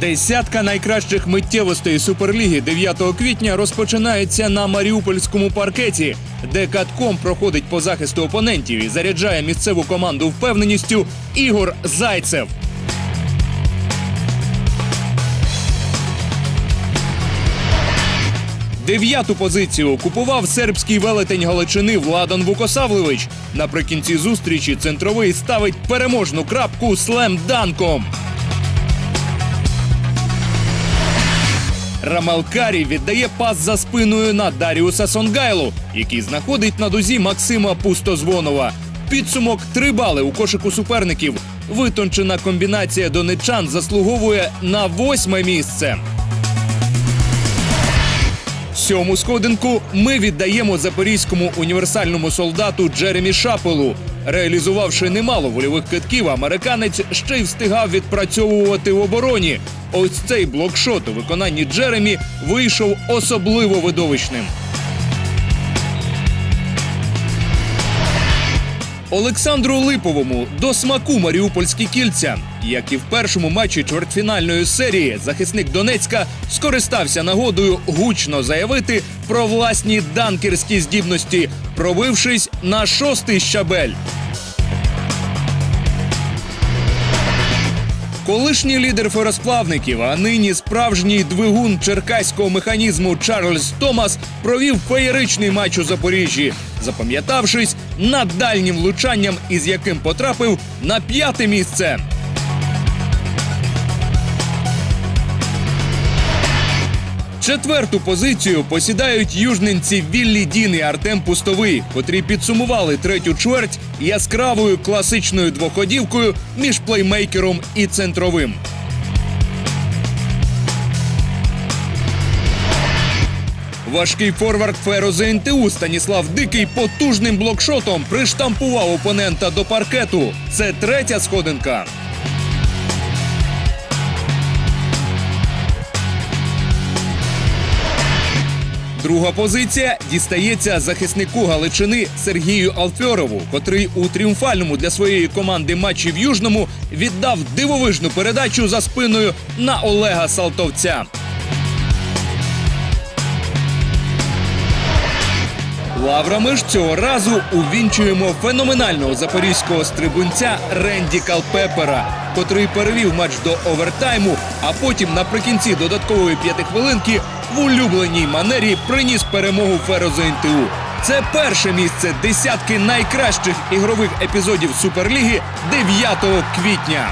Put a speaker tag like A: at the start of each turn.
A: Десятка найкращих миттєвостей Суперліги 9 квітня розпочинається на маріупольському паркеті, де катком проходить по захисту опонентів і заряджає місцеву команду впевненістю Ігор Зайцев. Дев'яту позицію окупував сербський велетень Галичини Владан Вукосавлевич. Наприкінці зустрічі центровий ставить переможну крапку слем-данком. Рамалкарі віддає пас за спиною на Даріуса Сонгайлу, який знаходить на дузі Максима Пустозвонова. Підсумок три бали у кошику суперників. Витончена комбінація донечан заслуговує на восьме місце. Сьому сходинку ми віддаємо запорізькому універсальному солдату Джеремі Шапелу. Реалізувавши немало вольових китків, американець ще й встигав відпрацьовувати в обороні. Ось цей блокшот у виконанні Джеремі вийшов особливо видовищним. Олександру Липовому до смаку маріупольські кільця. Як і в першому матчі чвертьфінальної серії, захисник Донецька скористався нагодою гучно заявити про власні данкерські здібності, пробившись на шостий щабель. Колишній лідер феросплавників, а нині справжній двигун черкаського механізму Чарльз Томас провів феєричний матч у Запоріжжі, запам'ятавшись над дальнім влучанням, із яким потрапив на п'яте місце. Четверту позицію посідають южненці Віллі Дін і Артем Пустовий, котрі підсумували третю чверть яскравою класичною двоходівкою між плеймейкером і центровим. Важкий форвард Феро ЗНТУ Станіслав Дикий потужним блокшотом приштампував опонента до паркету. Це третя сходинка. Друга позиція дістається захиснику Галичини Сергію Алфьорову, котрий у тріумфальному для своєї команди матчі в Южному віддав дивовижну передачу за спиною на Олега Салтовця. Лаврами ж цього разу увінчуємо феноменального запорізького стрибунця Ренді Калпепера, котрий перевів матч до овертайму, а потім наприкінці додаткової п'ятихвилинки в улюбленій манері приніс перемогу Ферозу НТУ. Це перше місце десятки найкращих ігрових епізодів Суперліги 9 квітня.